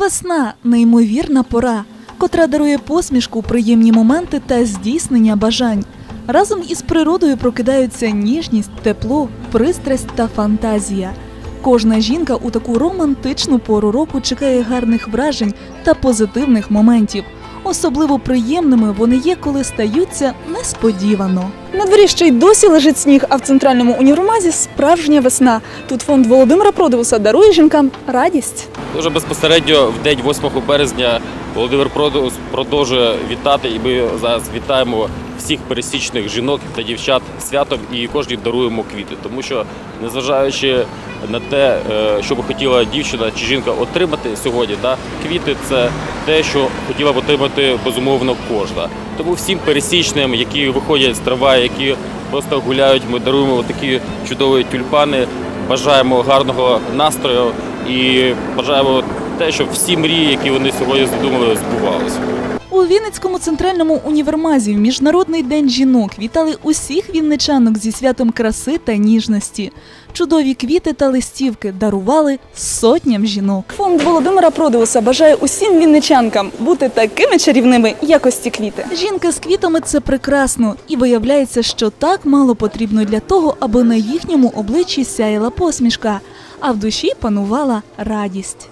Весна неймовірна пора, котра дарує посмішку, приємні моменти та здійснення бажань. Разом із природою прокидаються ніжність, тепло, пристрасть та фантазія. Кожна жінка у таку романтичну пору року чекає гарних вражень та позитивних моментів. Особливо приємними вони є, коли стаються несподівано. На дворі ще й досі лежить сніг, а в центральному універмазі справжня весна. Тут фонд Володимира Продивуса дарує жінкам радість. Дуже безпосередньо в день 8 березня Володимир продовжує вітати, і ми зараз вітаємо всіх пересічних жінок та дівчат святом і кожній даруємо квіти. Тому що, незважаючи на те, е, що би хотіла дівчина чи жінка отримати сьогодні, да, квіти це те, що хотіла б отримати безумовно кожна. Тому всім пересічним, які виходять з трамваю, які просто гуляють, ми даруємо такі чудові тюльпани. Бажаємо гарного настрою і бажаємо те, щоб всі мрії, які вони сьогодні задумали, збувалися. У Вінницькому центральному універмазі в Міжнародний день жінок вітали усіх вінничанок зі святом краси та ніжності. Чудові квіти та листівки дарували сотням жінок. Фонд Володимира Продивуса бажає усім вінничанкам бути такими чарівними, як ось ці квіти. Жінка з квітами це прекрасно, і виявляється, що так мало потрібно для того, аби на їхньому обличчі сяяла посмішка, а в душі панувала радість.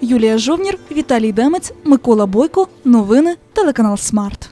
Юлія Жовнір, Віталій Демець, Микола Бойко. Новини телеканал Смарт.